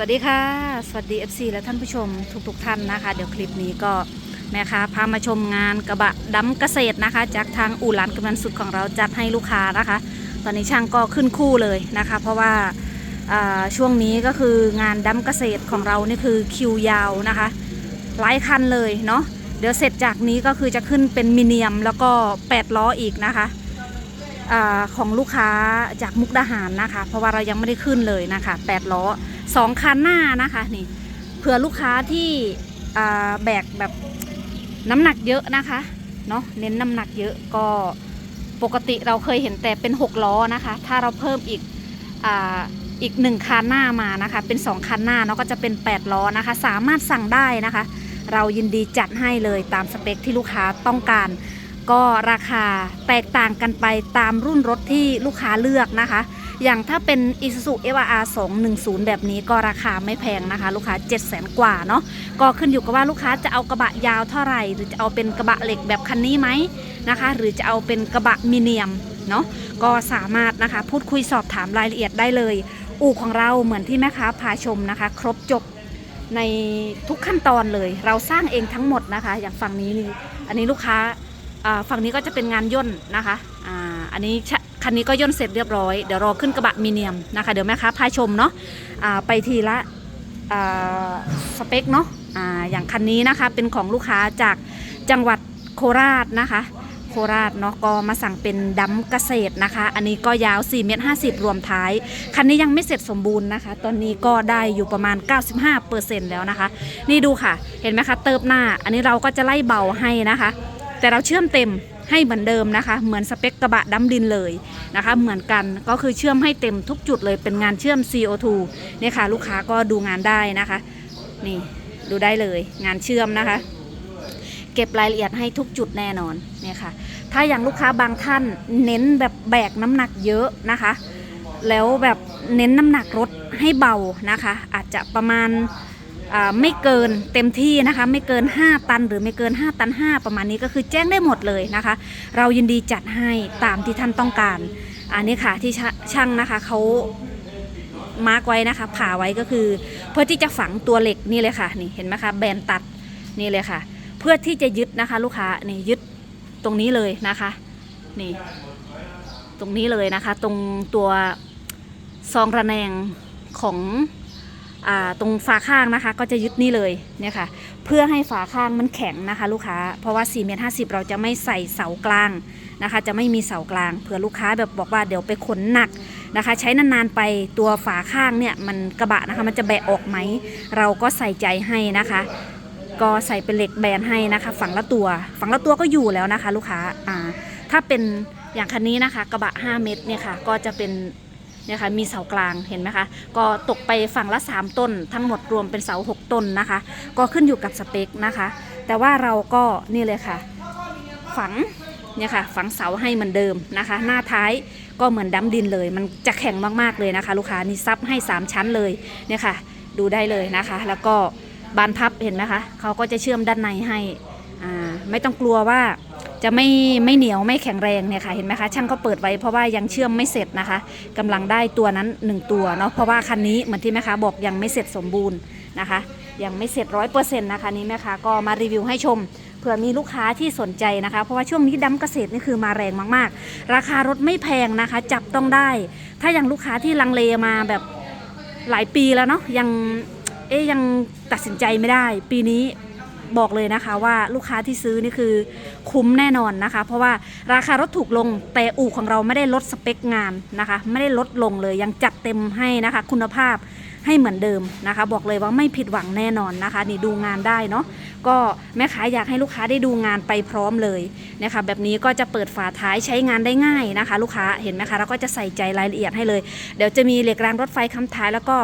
สวัสดีค่ะ สวัสดี FC และท่านผู้ชมทุกๆทท่านนะคะ เดี๋ยวคลิปนี้ก็แม่ค้าพามาชมงานกระบะดำเกษตรนะคะ จากทางอู่หลานกำนันสุดของเราจัดให้ลูกค้านะคะ ตอนนี้ช่างก็ขึ้นคู่เลยนะคะ เพราะว่าช่วงนี้ก็คืองานดำเกษตรของเรานี่คือคิวยาวนะคะ หลายคันเลยเนาะเดี๋ยวเสร็จจากนี้ก็คือจะขึ้นเป็นมิเนียมแล้วก็8ล้ออีกนะคะอของลูกค้าจากมุกดาหารนะคะ เพราะว่าเรายังไม่ได้ขึ้นเลยนะคะ8ล้อ สองคันหน้านะคะนี่เผื่อลูกค้าที่แบกแบบน้ำหนักเยอะนะคะเนาะเน้นน้ำหนักเยอะก็ปกติเราเคยเห็นแต่เป็น 6 ล้อนะคะ ถ้าเราเพิ่มอีกออีกหนึ่งคันหน้ามานะคะ เป็น2คันหน้าเนาะก็จะเป็น 8 ล้อนะคะ สามารถสั่งได้นะคะ เรายินดีจัดให้เลยตามสเปคที่ลูกค้าต้องการ ก็ราคาแตกต่างกันไปตามรุ่นรถที่ลูกค้าเลือกนะคะ อย่างถ้าเป็น Isuzu FR 210 แบบนี้ก็ราคาไม่แพงนะคะ ลูกค้า 7 0 0 0 0กว่าเนาะก็ขึ้นอยู่กับว่าลูกค้าจะเอากระบะยาวเท่าไหร่ หรือจะเอาเป็นกระบะเหล็กแบบคันนี้ไหมนะคะ หรือจะเอาเป็นกระบะมีเนียมเนาะก็สามารถนะคะพูดคุยสอบถามรายละเอียดได้เลย อู่ของเราเหมือนที่แม่ค้าพาชมนะคะ ครบจบในทุกขั้นตอนเลย เราสร้างเองทั้งหมดนะคะ อย่างฝั่งนี้ อันนี้ลูกค้าฝั่งนี้ก็จะเป็นงานย่นนะคะอ,อันนี้ คันนี้ก็ย่นเสร็จเรียบร้อย เดี๋ยวรอขึ้นกระบะมีเนียมนะคะ เดี๋ยวแม่ค้าพาชมเนาะอ่าไปทีละสเปคเนาะอ่าอย่างคันนี้นะคะเป็นของลูกค้าจากจังหวัดโคราชนะคะ โคราชเนาะก็มาสั่งเป็นดัมเกษตรนะคะ อันนี้ก็ยาว4เมตร50 รวมท้าย คันนี้ยังไม่เสร็จสมบูรณ์นะคะ ตอนนี้ก็ได้อยู่ประมาณ 95%แล้วนะคะ นี่ดูค่ะ เห็นไหมคะเติบหน้า อันนี้เราก็จะไล่เบาให้นะคะ แต่เราเชื่อมเต็ม ให้เหมือนเดิมนะคะ เหมือนสเปคกระบะดัมดินเลยนะคะ เหมือนกันก็คือเชื่อมให้เต็มทุกจุดเลยเป็นงานเชื่อม CO2 เนี่ยค่ะ ลูกค้าก็ดูงานได้นะคะ นี่ดูได้เลยงานเชื่อมนะคะ เก็บรายละเอียดให้ทุกจุดแน่นอนเนี่ยค่ะ ถ้าอย่างลูกค้าบางท่านเน้นแบบแบกน้ำหนักเยอะนะคะ แล้วแบบเน้นน้ำหนักรถให้เบานะคะ อาจจะประมาณ ไม่เกินเต็มที่นะคะ ไม่เกิน 5 ตันหรือไม่เกิน 5 ตัน 5 ประมาณนี้ก็คือแจ้งได้หมดเลยนะคะ เรายินดีจัดให้ตามที่ท่านต้องการ อันนี้ค่ะที่ช่างนะคะเขามาร์กไว้นะคะ ผ่าไว้ก็คือ เพื่อที่จะฝังตัวเหล็กนี่เลยค่ะนี่เห็นไหมคะแบนตัดนี่เลยค่ะ เพื่อที่จะยึดนะคะ ลูกค้านี่ยึดตรงนี้เลยนะคะนี่ตรงนี้เลยนะคะ ตรงตัวซองระแนงของ ตรงฝาข้างนะคะก็จะยึดนี่เลยเนี่ยค่ะเพื่อให้ฝาข้างมันแข็งนะคะ ลูกค้าเพราะว่า4เมตร50เราจะไม่ใส่เสากลางนะคะ จะไม่มีเสากลางเผื่อลูกค้าแบบบอกว่าเดี๋ยวไปขนหนักนะคะ ใช้นานๆไปตัวฝาข้างเนี่ยมันกระบะนะคะมันจะแบะออกไหม เราก็ใส่ใจให้นะคะ ก็ใส่เป็นเหล็กแบนให้นะคะ ฝั่งละตัว ฝั่งละตัวก็อยู่แล้วนะคะ ลูกค้าอ่าถ้าเป็นอย่างคันนี้นะคะ กระบะ 5 เมตรเนี่ยค่ะก็จะเป็น เนี่ยค่ะมีเสากลางเห็นไหมคะ ก็ตกไปฝั่งละ 3 ต้น ทั้งหมดรวมเป็นเสา 6 ต้นนะคะ ก็ขึ้นอยู่กับสเปคนะคะ แต่ว่าเราก็นี่เลยค่ะ ฝังเนี่ยค่ะฝังเสาให้เหมือนเดิมนะคะ หน้าท้ายก็เหมือนดั้มดินเลย มันจะแข็งมากๆเลยนะคะ ลูกค้านี่ซับให้ 3 ชั้นเลยเนี่ยค่ะ ดูได้เลยนะคะ แล้วก็บานพับเห็นไหมคะเขาก็จะเชื่อมด้านในให้ไม่ต้องกลัวว่า จะไม่ไม่เหนียวไม่แข็งแรงเนี่ยค่ะเห็นไหมคะช่างก็เปิดไว้เพราะว่ายังเชื่อมไม่เสร็จนะคะกำลังได้ตัวนั้น 1 ตัวเนาะเพราะว่าคันนี้เหมือนที่แม่ค้าบอกยังไม่เสร็จสมบูรณ์นะคะ ยังไม่เสร็จร้อยเปอร์เซ็นต์นะคะนี้แม่ค้าก็มารีวิวให้ชมเผื่อมีลูกค้าที่สนใจนะคะ เพราะว่าช่วงนี้ดำเกษตรนี่คือมาแรงมากๆ ราคารถไม่แพงนะคะ จับต้องได้ ถ้าอย่างลูกค้าที่ลังเลมาแบบหลายปีแล้วเนาะยังเอ๊ยยังตัดสินใจไม่ได้ ปีนี้ บอกเลยนะคะว่าลูกค้าที่ซื้อนี่คือคุ้มแน่นอนนะคะ เพราะว่าราคารถถูกลงแต่อู่ของเราไม่ได้ลดสเปคงานนะคะ ไม่ได้ลดลงเลยยังจัดเต็มให้นะคะ คุณภาพให้เหมือนเดิมนะคะ บอกเลยว่าไม่ผิดหวังแน่นอนนะคะ นี่ดูงานได้เนาะก็แม่ค้าอยากให้ลูกค้าได้ดูงานไปพร้อมเลยนะคะ แบบนี้ก็จะเปิดฝาท้ายใช้งานได้ง่ายนะคะ ลูกค้าเห็นไหมคะเราก็จะใส่ใจรายละเอียดให้เลย เดี๋ยวจะมีเหล็กรางรถไฟค้ำท้ายแล้วก็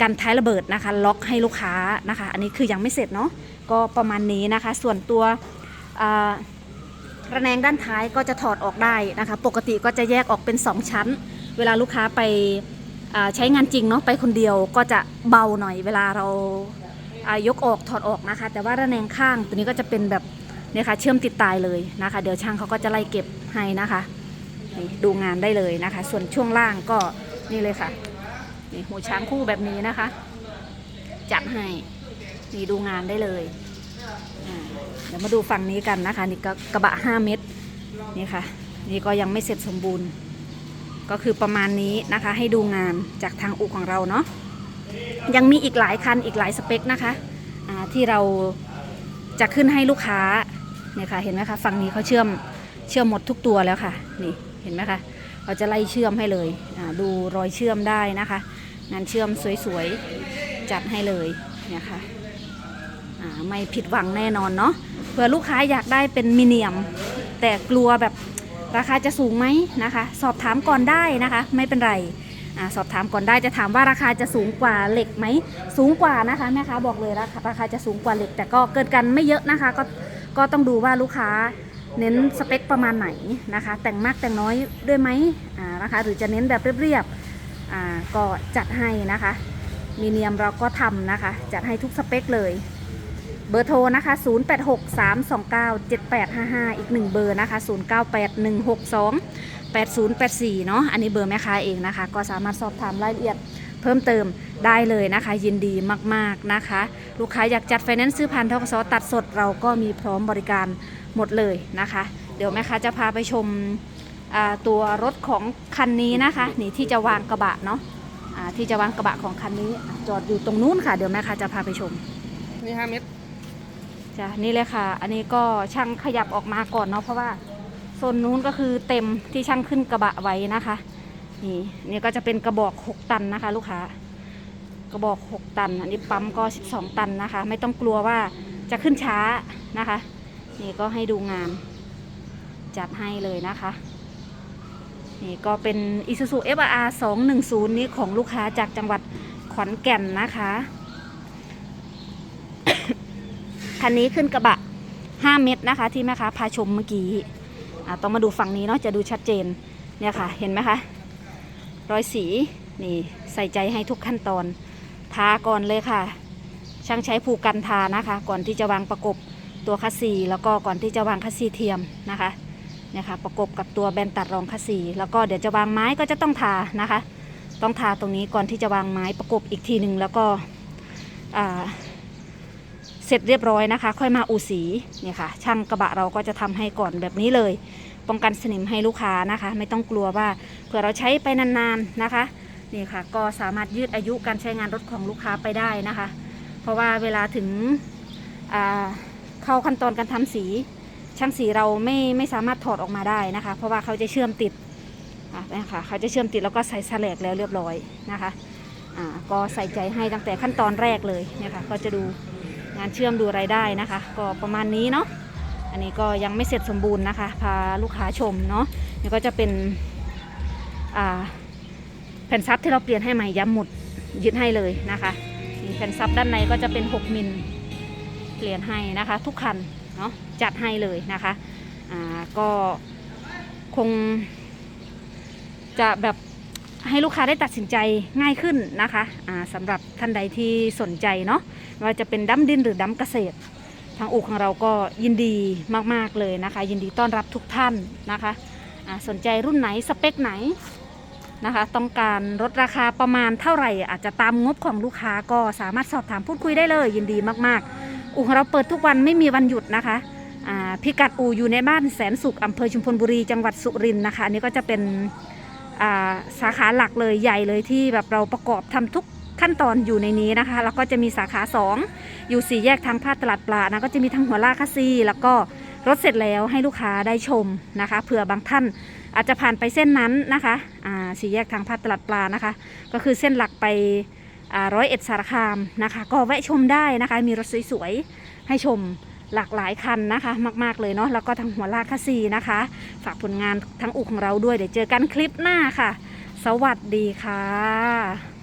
กันท้ายระเบิดนะคะ ล็อกให้ลูกค้านะคะ อันนี้คือยังไม่เสร็จเนาะ ก็ประมาณนี้นะคะ ส่วนตัวระแนงด้านท้ายก็จะถอดออกได้นะคะ ปกติก็จะแยกออกเป็น 2 ชั้น เวลาลูกค้าไปใช้งานจริงเนาะไปคนเดียวก็จะเบาหน่อย เวลาเรายกออกถอดออกนะคะ แต่ว่าระแนงข้างตัวนี้ก็จะเป็นแบบเนี่ยค่ะเชื่อมติดตายเลยนะคะ เดี๋ยวช่างเขาก็จะไล่เก็บให้นะคะดูงานได้เลยนะคะ ส่วนช่วงล่างก็นี่เลยค่ะนี่หูช้างคู่แบบนี้นะคะ จัดให้ นี่ดูงานได้เลย เดี๋ยวมาดูฝั่งนี้กันนะคะ นี่ก็กระบะ 5 เมตรนี่ค่ะ นี่ก็ยังไม่เสร็จสมบูรณ์ ก็คือประมาณนี้นะคะ ให้ดูงานจากทางอู่ของเราเนาะยังมีอีกหลายคันอีกหลายสเปคนะคะที่เราจะขึ้นให้ลูกค้าเนี่ยค่ะเห็นไหมคะฝั่งนี้เขาเชื่อมเชื่อมหมดทุกตัวแล้วค่ะนี่เห็นไหมคะเราจะไล่เชื่อมให้เลยดูรอยเชื่อมได้นะคะงานเชื่อมสวยๆจัดให้เลยเนี่ยค่ะ ไม่ผิดหวังแน่นอนเนาะเผื่อลูกค้าอยากได้เป็นมิเนียม แต่กลัวแบบราคาจะสูงไหมนะคะ สอบถามก่อนได้นะคะ ไม่เป็นไรอสอบถามก่อนได้จะถามว่าราคาจะสูงกว่าเหล็กไหมสูงกว่านะคะแม่ค้าบอกเลยราคาราคาจะสูงกว่าเหล็ก แต่ก็เกินกันไม่เยอะนะคะ ก็ก็ต้องดูว่าลูกค้าเน้นสเปคประมาณไหนนะคะ แต่งมากแต่งน้อยด้วยไหมอ่านะคะ หรือจะเน้นแบบเรียบๆอ่าก็จัดให้นะคะมีเนียมเราก็ทำนะคะ จัดให้ทุกสเปคเลย เบอร์โทรนะคะ 0863297855 อีกหนึ่งเบอร์นะคะ 0981628084 เนาะอันนี้เบอร์แม่ค้าเองนะคะ ก็สามารถสอบถามรายละเอียดเพิ่มเติมได้เลยนะคะ ยินดีมากๆนะคะ ลูกค้าอยากจัดไฟแนนซ์ซื้อผ่านทกสตัดสดเราก็มีพร้อมบริการหมดเลยนะคะ เดี๋ยวแม่ค้าจะพาไปชมตัวรถของคันนี้นะคะ นี่ที่จะวางกระบะเนาะที่จะวางกระบะของคันนี้ จอดอยู่ตรงนู้นค่ะ เดี๋ยวแม่ค้าจะพาไปชมนี่ห้าเมตร จ้ะนี่เลยค่ะ อันนี้ก็ช่างขยับออกมาก่อนเนาะเพราะว่าโซนนู้นก็คือเต็มที่ช่างขึ้นกระบะไว้นะคะ นี่นี่ก็จะเป็นกระบอก 6 ตันนะคะ ลูกค้ากระบอก 6 ตัน อันนี้ปั๊มก็ 12 ตันนะคะ ไม่ต้องกลัวว่าจะขึ้นช้านะคะ นี่ก็ให้ดูงานจัดให้เลยนะคะ นี่ก็เป็น Isuzu FR 210 นี้ของลูกค้าจากจังหวัดขอนแก่นนะคะ คันนี้ขึ้นกระบะ 5 เมตรนะคะ ที่แม่ค้าพาชมเมื่อกี้ต้องมาดูฝั่งนี้เนาะจะดูชัดเจนเนี่ยค่ะเห็นไหมคะรอยสีนี่ใส่ใจให้ทุกขั้นตอน ทาก่อนเลยค่ะ ช่างใช้ผูกกันทานะคะ ก่อนที่จะวางประกบตัวคัสซีแล้วก็ก่อนที่จะวางคัสซีเทียมนะคะเนี่ยค่ะประกบกับตัวแบนตัดรองคัสซีแล้วก็เดี๋ยวจะวางไม้ก็จะต้องทานะคะ ต้องทาตรงนี้ก่อนที่จะวางไม้ประกบอีกทีหนึ่งแล้วก็อ่า เสร็จเรียบร้อยนะคะ ค่อยมาอูสีเนี่ยค่ะ ช่างกระบะเราก็จะทำให้ก่อนแบบนี้เลย ป้องกันสนิมให้ลูกค้านะคะ ไม่ต้องกลัวว่าเผื่อเราใช้ไปนานๆนะคะนี่ค่ะ ก็สามารถยืดอายุการใช้งานรถของลูกค้าไปได้นะคะ เพราะว่าเวลาถึงเข้าขั้นตอนการทำสีช่างสีเราไม่ไม่สามารถถอดออกมาได้นะคะ เพราะว่าเขาจะเชื่อมติดอะนะคะเขาจะเชื่อมติดแล้วก็ใส่แสลกแล้วเรียบร้อยนะคะก็ใส่ใจให้ตั้งแต่ขั้นตอนแรกเลยเนี่ยค่ะก็จะดู งานเชื่อมดูรายได้นะคะ ก็ประมาณนี้เนาะอันนี้ก็ยังไม่เสร็จสมบูรณ์นะคะ พาลูกค้าชมเนาะนี่ก็จะเป็นแผ่นซับที่เราเปลี่ยนให้ใหม่ย้ำหมุดยึดให้เลยนะคะนี่แผ่นซับด้านในก็จะเป็น 6 มิลเปลี่ยนให้นะคะ ทุกคันเนาะจัดให้เลยนะคะอ่าก็คงจะแบบให้ลูกค้าได้ตัดสินใจง่ายขึ้นนะคะอ่าสำหรับ ท่านใดที่สนใจเนาะว่าจะเป็นดั้มดินหรือดั้มเกษตร ทางอู่ของเราก็ยินดีมากๆเลยนะคะ ยินดีต้อนรับทุกท่านนะคะสนใจรุ่นไหนสเปคไหนนะคะ ต้องการลดราคาประมาณเท่าไหร่ อาจจะตามงบของลูกค้าก็สามารถสอบถามพูดคุยได้เลย ยินดีมากๆ อู่ของเราเปิดทุกวันไม่มีวันหยุดนะคะพิกัดอู่อยู่ในบ้านแสนสุขอำเภอชุมพลบุรีจังหวัดสุรินทร์นะคะอันนี้ก็จะเป็นาสาขาหลักเลยใหญ่เลยที่แบบเราประกอบทำทุก ขั้นตอนอยู่ในนี้นะคะ แล้วก็จะมีสาขา 2 อยู่สี่แยกทางพาดตลาดปลานะก็จะมีทั้งหัวลากคัสซีแล้วก็รถเสร็จแล้วให้ลูกค้าได้ชมนะคะเผื่อบางท่านอาจจะผ่านไปเส้นนั้นนะคะอ่าสี่แยกทางพาดตลาดปลานะคะ ก็คือเส้นหลักไปร้อยเอ็ดสารคามนะคะ ก็แวะชมได้นะคะ มีรถสวยๆให้ชมหลากหลายคันนะคะ มาก ๆ เลยเนาะแล้วก็ทางหัวลากคัสซีนะคะ ฝากผลงานทั้งอุของเราด้วยเดี๋ยวเจอกันคลิปหน้าค่ะ สวัสดีค่ะ